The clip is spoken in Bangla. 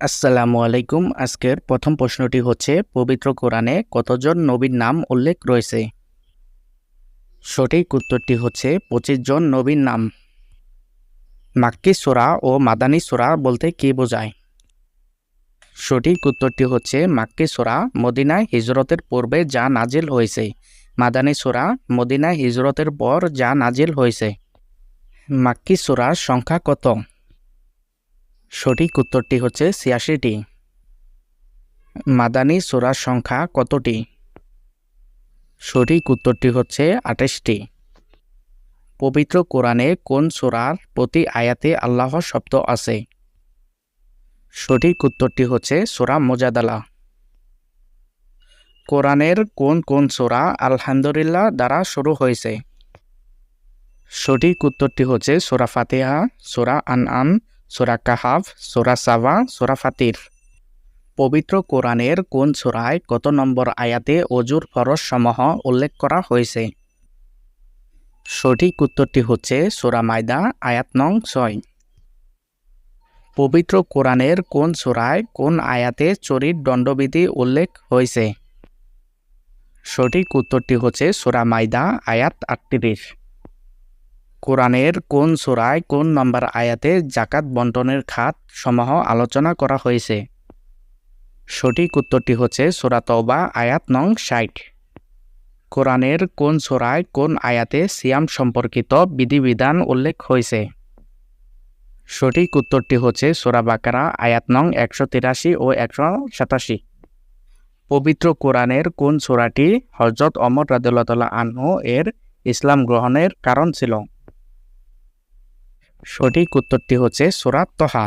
আসসালামু আলাইকুম। আজকের প্রথম প্রশ্নটি হচ্ছে, পবিত্র কোরআনে কতজন নবীর নাম উল্লেখ রয়েছে? সঠিক উত্তরটি হচ্ছে, পঁচিশ জন নবীর নাম। মাক্কি সোরা ও মাদানী সোরা বলতে কী বোঝায়? সঠিক উত্তরটি হচ্ছে, মাক্কি সোরা মদিনায় হিজরতের পূর্বে যা নাজিল হয়েছে। মাদানী সোরা মদিনায় হিজরতের পর যা নাজিল হয়েছে। মাক্কি সোরার সংখ্যা কত? সঠিক উত্তরটি হচ্ছে ছিয়াশিটি। মাদানী সোরার সংখ্যা কতটি? সঠিক উত্তরটি হচ্ছে আঠাশটি। পবিত্র কোরআনে কোন সোরার প্রতি আয়াতে আল্লাহ শব্দ আছে? সঠিক উত্তরটি হচ্ছে সোরা মোজাদালা। কোরআনের কোন কোন সোরা আলহামদুলিল্লাহ দ্বারা শুরু হয়েছে? সঠিক উত্তরটি হচ্ছে সোরা ফাতেহা, সোরা আনআম সোরা কাহাফ, সোরা সাবা, সোরা ফাতির। পবিত্র কোরআনের কোন সোরায় কত নম্বর আয়াতে অজুর ফরজ সমূহ উল্লেখ করা হয়েছে? সঠিক উত্তরটি হচ্ছে সোরা মায়দা, আয়াত নং ছয়। পবিত্র কোরআনের কোন সোরায় কোন আয়াতে চরিত দণ্ডবিধি উল্লেখ হয়েছে? সঠিক উত্তরটি হচ্ছে সোরা মাইদা আয়াত আটত্রিশ। কোরআনের কোন সোরায় কোন নম্বর আয়াতে জাকাত বন্টনের খাত সমূহ আলোচনা করা হয়েছে? সঠিক উত্তরটি হচ্ছে সোরা তওবা, আয়াত নং ষাট। কোরআনের কোন সোরায় কোন আয়াতে সিয়াম সম্পর্কিত বিধিবিধান উল্লেখ হয়েছে? সঠিক উত্তরটি হচ্ছে সোরা বাকারা, আয়াত নং একশো তিরাশি ও একশো সাতাশি। পবিত্র কোরআনের কোন সোরাটি হজরত অমর রাদুল্লাহ আনহু এর ইসলাম গ্রহণের কারণ ছিল? সঠিক উত্তরটি হচ্ছে সোরা তহা।